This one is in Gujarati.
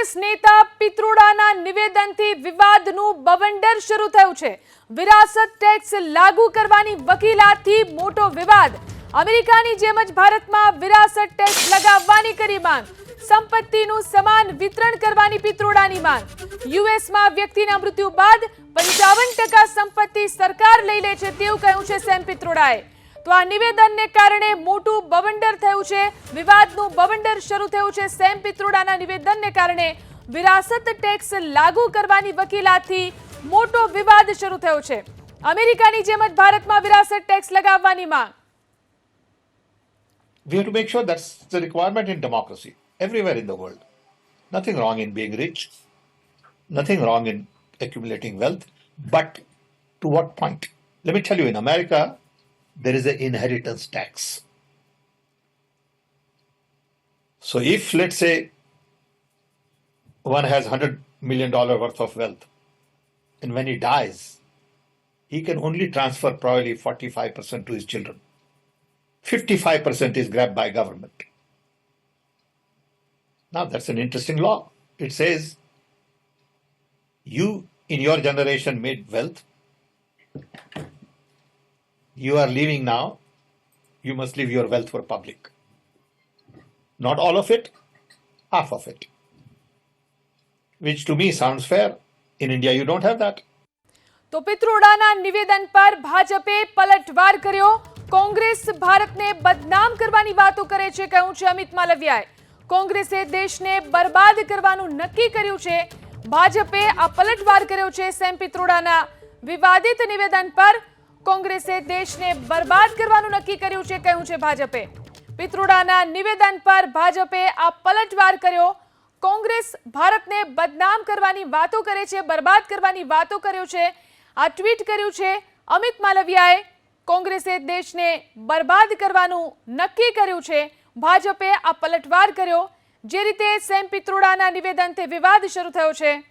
કોંગ્રેસ નેતા પિત્રોડાના નિવેદનથી વિવાદનું બવંડર શરૂ થયું છે. વિરાસત ટેક્સ લાગુ કરવાની વકીલાતથી મોટો વિવાદ. અમેરિકાની જેમ જ ભારતમાં વિરાસત ટેક્સ લગાવવાની કરી માંગ. સંપત્તિનું સમાન વિતરણ કરવાની પિત્રોડાની માંગ. યુએસમાં વ્યક્તિના મૃત્યુ બાદ પંચાવન ટકા સંપત્તિ સરકાર લઈ લે છે તેવું કહ્યું છે સેમ પિત્રોડાએ. તો આ નિવેદનને કારણે મોટું બવંડર થયું છે વિવાદનું બવંડર શરૂ થયું છે સેમ પિત્રોડાના નિવેદનને કારણે વિરાસત ટેક્સ લાગુ કરવાની વકીલાતથી મોટો વિવાદ શરૂ થયો છે અમેરિકાની જેમ જ ભારતમાં વિરાસત ટેક્સ લગાવવાની માંગ we have to make sure that's the requirement in democracy everywhere in the world. Nothing wrong in being rich, nothing wrong in accumulating wealth, but to what point? Let me tell you, in America, there is an inheritance tax. So if, let's say, one has $100 million worth of wealth, and when he dies, he can only transfer probably 45% to his children. 55% is grabbed by government. Now that's an interesting law. It says you in your generation made wealth. You are leaving now. You must leave your wealth for public. Not all of it, half of it. Which to me sounds fair. In India, you don't have that. તો પિત્રોડાના નિવેદન પર ભાજપે પલટવાર કર્યો કોંગ્રેસ ભારતને બદનામ કરવાની વાતો કરે છે કહ્યું છે અમિત માલવિયાએ કોંગ્રેસે દેશને બરબાદ કરવાનું નક્કી કર્યું છે ભાજપે આ પલટવાર કર્યો છે સેમ પિત્રોડાના વિવાદિત નિવેદન પર કોંગ્રેસે દેશને બરબાદ કરવાનું નક્કી કર્યું છે, કહ્યું છે ભાજપે. પિત્રોડાના નિવેદન પર ભાજપે આ પલટવાર કર્યો. કોંગ્રેસ ભારતને બદનામ કરવાની વાતો કરે છે, બરબાદ કરવાની વાતો કર્યો છે. આ ટ્વીટ કર્યું છે અમિત માલવિયાએ. કોંગ્રેસે દેશને બરબાદ કરવાનું નક્કી કર્યું છે. ભાજપે આ પલટવાર કર્યો. જે રીતે સેમ પિત્રોડાના નિવેદનથી વિવાદ શરૂ થયો છે.